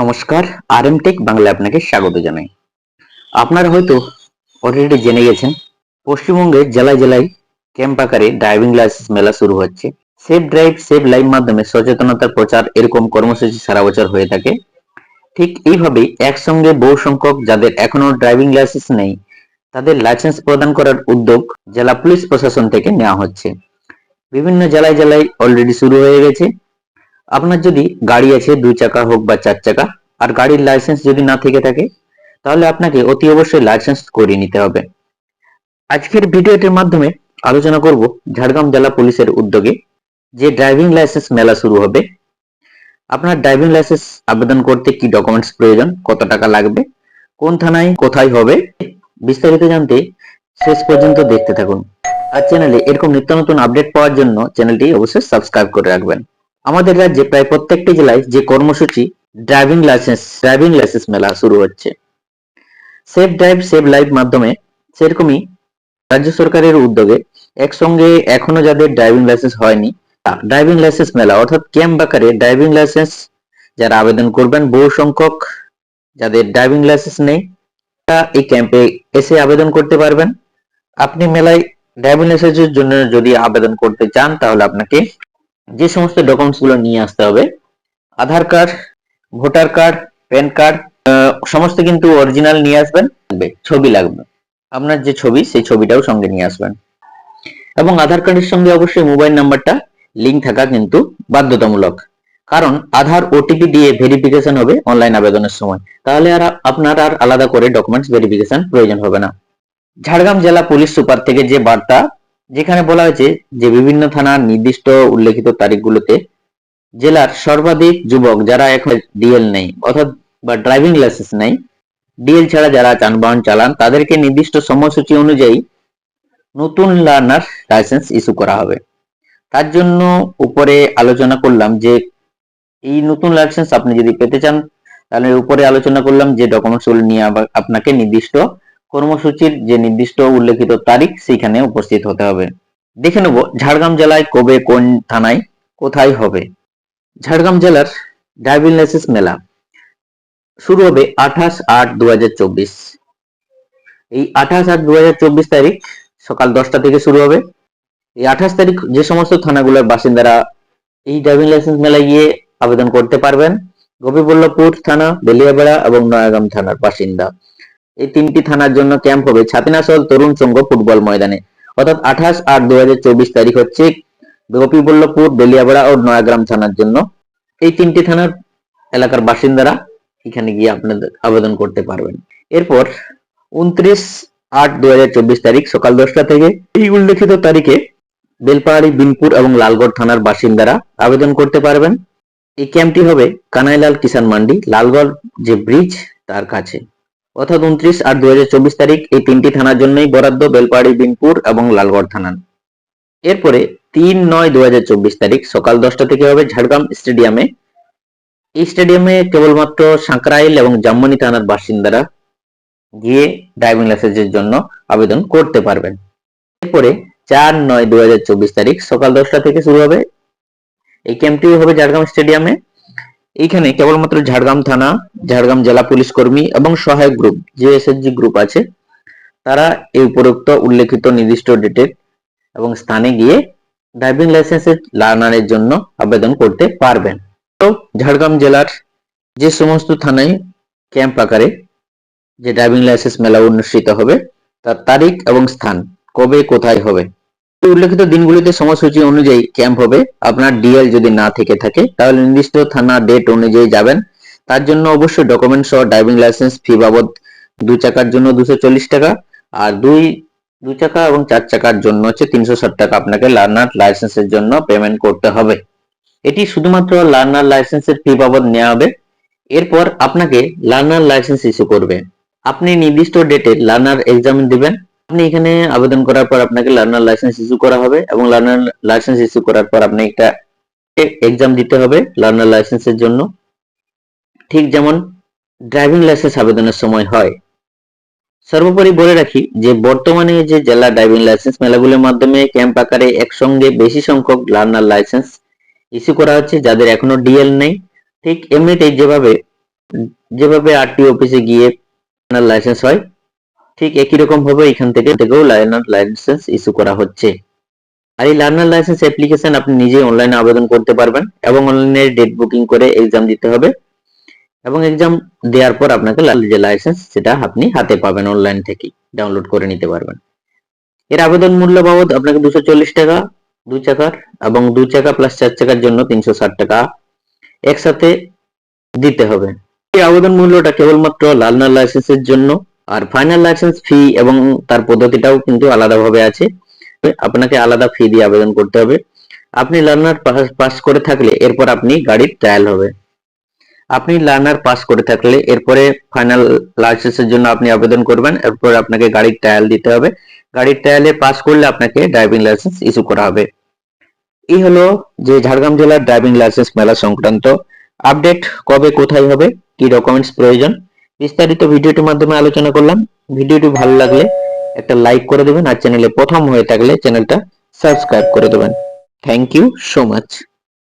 নমস্কার আর M take Bangla আপনাকে স্বাগত জানাই। আপনারা হয়তো অলরেডি জেনে গেছেন পশ্চিমবঙ্গের জেলায় জেলায় ক্যাম্প আকারে ড্রাইভিং লাইসেন্স মেলা শুরু হচ্ছে। সেফ ড্রাইভ সেভ লাইভ মাধ্যমে সচেতনতার প্রচার এরকম কর্মসূচি সারা বছর হয়ে থাকে। ঠিক এইভাবেই একসঙ্গে বহু সংখ্যক যাদের এখনও ড্রাইভিং লাইসেন্স নেই, তাদের লাইসেন্স প্রদান করার উদ্যোগ জেলা পুলিশ প্রশাসন থেকে নেওয়া হচ্ছে। বিভিন্ন জেলায় জেলায় অলরেডি শুরু হয়ে গেছে। আপনার যদি গাড়ি আছে দুই চাকা হোক বা চার চাকা, আর গাড়ির লাইসেন্স যদি না থেকে থাকে, তাহলে আপনাকে অতি অবশ্যই লাইসেন্স করিয়ে নিতে হবে। আজকের ভিডিওটির মাধ্যমে আলোচনা করব ঝাড়গ্রাম জেলা পুলিশের উদ্যোগে যে ড্রাইভিং লাইসেন্স মেলা শুরু হবে। আপনার ড্রাইভিং লাইসেন্স আবেদন করতে কি ডকুমেন্টস প্রয়োজন, কত টাকা লাগবে, কোন থানায়, কোথায় হবে, বিস্তারিত জানতে শেষ পর্যন্ত দেখতে থাকুন। আর চ্যানেলে এরকম নিত্য নতুন আপডেট পাওয়ার জন্য চ্যানেলটি অবশ্যই সাবস্ক্রাইব করে রাখবেন। আমাদের রাজ্যে প্রায় প্রত্যেকটি জেলায় যে কর্মসূচি ড্রাইভিং লাইসেন্স ড্রাইভিং লাইসেন্স মেলা শুরু হচ্ছে। সেফ ড্রাইভ সেভ লাইফ মাধ্যমে সেরকমই রাজ্য সরকারের উদ্যোগে একসঙ্গে এখনও যাদের ড্রাইভিং লাইসেন্স হয়নি ড্রাইভিং লাইসেন্স মেলা অর্থাৎ ক্যাম্প আকারে ড্রাইভিং লাইসেন্স যারা আবেদন করবেন, বহু সংখ্যক যাদের ড্রাইভিং লাইসেন্স নেই, তারা এই ক্যাম্পে এসে আবেদন করতে পারবেন। আপনি মেলায় ড্রাইভিং লাইসেন্সের জন্য যদি আবেদন করতে চান, তাহলে আপনাকে যে সমস্ত ডকুমেন্টসগুলো নিয়ে আসতে হবে, Aadhaar card voter card PAN card সমস্ত কিন্তু অরিজিনাল নিয়ে আসবেন ছবি লাগবে। আপনার যে ছবি, সেই ছবিটাও সঙ্গে নিয়ে আসবেন। এবং আধার কার্ডের সঙ্গে অবশ্যই মোবাইল নাম্বারটা লিংক থাকা কিন্তু বাধ্যতামূলক। কারণ আধার ওটিপি দিয়ে ভেরিফিকেশন হবে অনলাইন আবেদনের সময়। তাহলে আর আপনার আর আলাদা করে ডকুমেন্টস ভেরিফিকেশন প্রয়োজন হবে না। ঝাড়গ্রাম জেলা পুলিশ সুপার থেকে যে বার্তা যেখানে বলা হয়েছে যে বিভিন্ন থানার নির্দিষ্ট উল্লেখিত তারিখগুলোতে জেলার সর্বাধিক যুবক যারা এখন ডিএল নেই অর্থাৎ বা ড্রাইভিং লাইসেন্স নেই ডিএল ছাড়া যারা যানবাহন চালান, তাদেরকে নির্দিষ্ট সময়সূচি অনুযায়ী নতুন লার্নার লাইসেন্স ইস্যু করা হবে। তার জন্য উপরে আলোচনা করলাম যে এই নতুন লাইসেন্স আপনি যদি পেতে চান, তাহলে উপরে আলোচনা করলাম যে ডকুমেন্টসগুলো নিয়ে আবার আপনাকে নির্দিষ্ট কর্মসূচির যে নির্দিষ্ট উল্লেখিত তারিখ সেখানে উপস্থিত হতে হবে। দেখে নেব ঝাড়গ্রাম জেলায় কবে কোন থানায় কোথায় হবে। ঝাড়গ্রাম জেলার ড্রাইভিং লাইসেন্স মেলা শুরু হবে আঠাশ আট দু এই আঠাশ আট দু তারিখ সকাল দশটা থেকে শুরু হবে। এই আঠাশ তারিখ যে সমস্ত থানাগুলোর বাসিন্দারা এই ড্রাইভিং লাইসেন্স মেলায় গিয়ে আবেদন করতে পারবেন। গোপীবল্লভপুর থানা, বেলিয়াবেড়া এবং নয়াগাম থানার বাসিন্দা। এই তিনটি থানার জন্য ক্যাম্প হবে ছাতিনাসল তরুণ সংঘ ফুটবল ময়দানে। অর্থাৎ আঠাশ আট দু তারিখ হচ্ছে গোপীবল্লভপুর, বেলিয়াবেড়া ও নয়াগ্রাম থানার জন্য। এই তিনটি থানার এলাকার বাসিন্দারা এখানে গিয়ে আপনাদের আবেদন করতে পারবেন। এরপর উনত্রিশ আট দু তারিখ সকাল দশটা থেকে এই উল্লেখিত তারিখে বেলপাহাড়ি বিনপুর এবং লালগড় থানার বাসিন্দারা আবেদন করতে পারবেন। এই ক্যাম্পটি হবে কানাইলাল কিষান মান্ডি, লালগড় যে ব্রিজ তার কাছে। অর্থাৎ উনত্রিশ আট দু তারিখ এই তিনটি থানার জন্যই বরাদ্দ বেলপাহাড়ি, বিনপুর এবং লালগড় থানার। এরপরে তিন নয় দু তারিখ সকাল দশটা থেকে হবে ঝাড়গ্রাম স্টেডিয়ামে। এই স্টেডিয়ামে কেবলমাত্র সাঁকরাইল এবং জাম্মনি থানার বাসিন্দারা গিয়ে ড্রাইভিং লাইসেন্সের জন্য আবেদন করতে পারবেন। এরপরে চার নয় দু তারিখ সকাল দশটা থেকে শুরু হবে। এই ক্যাম্পটি হবে ঝাড়গ্রাম স্টেডিয়ামে। এইখানে কেবলমাত্র ঝাড়গ্রাম থানা, ঝাড়গ্রাম জেলা পুলিশ কর্মী এবং সহায়ক গ্রুপ যে এসএসজি গ্রুপ আছে। তারা এই উপরোক্ত উল্লেখিত নির্দিষ্ট ডেটের এবং স্থানে গিয়ে ড্রাইভিং লাইসেন্সের লার্নারের জন্য আবেদন করতে পারবেন। তো ঝাড়গ্রাম জেলার যে সমস্ত থানায় ক্যাম্প আকারে যে ড্রাইভিং লাইসেন্স মেলা অনুষ্ঠিত হবে, তার তারিখ এবং স্থান কবে, কোথায় হবে উল্লেখিত দিনগুলিতে সময়সূচি অনুযায়ী ক্যাম্প হবে। আপনার ডিএল যদি না থেকে থাকে, তাহলে নির্দিষ্ট থানা ডেট অনুযায়ী যাবেন। তার জন্য অবশ্যই ডকুমেন্ট সহ ড্রাইভিং লাইসেন্স ফি বাবদ দু চাকার জন্য দুশো চল্লিশ টাকা, আর দুই, দু চাকা এবং চার চাকার জন্য হচ্ছে তিনশো ষাট টাকা আপনাকে লার্নার লাইসেন্সের জন্য পেমেন্ট করতে হবে। এটি শুধুমাত্র লার্নার লাইসেন্সের ফি বাবদ নেওয়া হবে। এরপর আপনাকে লার্নার লাইসেন্স ইস্যু করবে। আপনি নির্দিষ্ট ডেটে লার্নার এক্সাম দিবেন। আপনি এখানে আবেদন করার পর আপনাকে লার্নার লাইসেন্স ইস্যু করা হবে এবং লার্নার লাইসেন্স ইস্যু করার পর আপনি একটা এক্সাম দিতে হবে লার্নার লাইসেন্সের জন্য। ঠিক যেমন ড্রাইভিং লাইসেন্স আবেদনের সময় হয়। সর্বোপরি বলে রাখি যে বর্তমানে যে জেলা ড্রাইভিং লাইসেন্স মেলাগুলোর মাধ্যমে ক্যাম্প আকারে একসঙ্গে বেশি সংখ্যক লার্নার লাইসেন্স ইস্যু করা হচ্ছে, যাদের এখনও ডিএল নেই। ঠিক এমনিতেই যেভাবে যেভাবে আরটি অফিসে গিয়ে লার্নার লাইসেন্স হয় ঠিক একই রকম ভাবে এখান থেকে থেকেও লার্নার লাইসেন্স ইস্যু করা হচ্ছে। আর এই লার্নার লাইসেন্স অ্যাপ্লিকেশন আপনি নিজে অনলাইনে আবেদন করতে পারবেন এবং অনলাইনে ডেট বুকিং করে এক্সাম দিতে হবে এবং এক্সাম দেওয়ার পর আপনাকে যে লাইসেন্স সেটা আপনি হাতে পাবেন অনলাইন থেকে ডাউনলোড করে নিতে পারবেন। এর আবেদন মূল্য বাবদ আপনাকে দুশো চল্লিশ টাকা দুই চাকার এবং দুই চাকা প্লাস চার চাকার জন্য তিনশো ষাট টাকা একসাথে দিতে হবে। এই আবেদন মূল্যটা কেবলমাত্র লার্নার লাইসেন্সের জন্য আর ফাইনাল লাইসেন্স ফি এবং তার পদ্ধতিটাও কিন্তু আলাদাভাবে আছে। আপনাকে আলাদা ফি দিয়ে আবেদন করতে হবে। আপনি লার্নার পাস করে থাকলে এরপর আপনি গাড়ির ট্রায়াল হবে। আপনি লার্নার পাস করে থাকলে এরপরে ফাইনাল লাইসেন্সের জন্য আপনি আবেদন করবেন। এরপর আপনাকে গাড়ির ট্রায়াল দিতে হবে। গাড়ির ট্রায়ালে পাস করলে আপনাকে ড্রাইভিং লাইসেন্স ইস্যু করা হবে। এই হলো যে ঝাড়গ্রাম জেলার ড্রাইভিং লাইসেন্স মেলা সংক্রান্ত আপডেট কবে কোথায় হবে, কি ডকুমেন্টস প্রয়োজন বিস্তারিত ভিডিওটির মাধ্যমে আলোচনা করলাম। ভিডিওটি ভালো লাগলে একটা লাইক করে দেবেন আর চ্যানেলে প্রথম হয়ে থাকলে চ্যানেলটা সাবস্ক্রাইব করে দেবেন। Thank you so much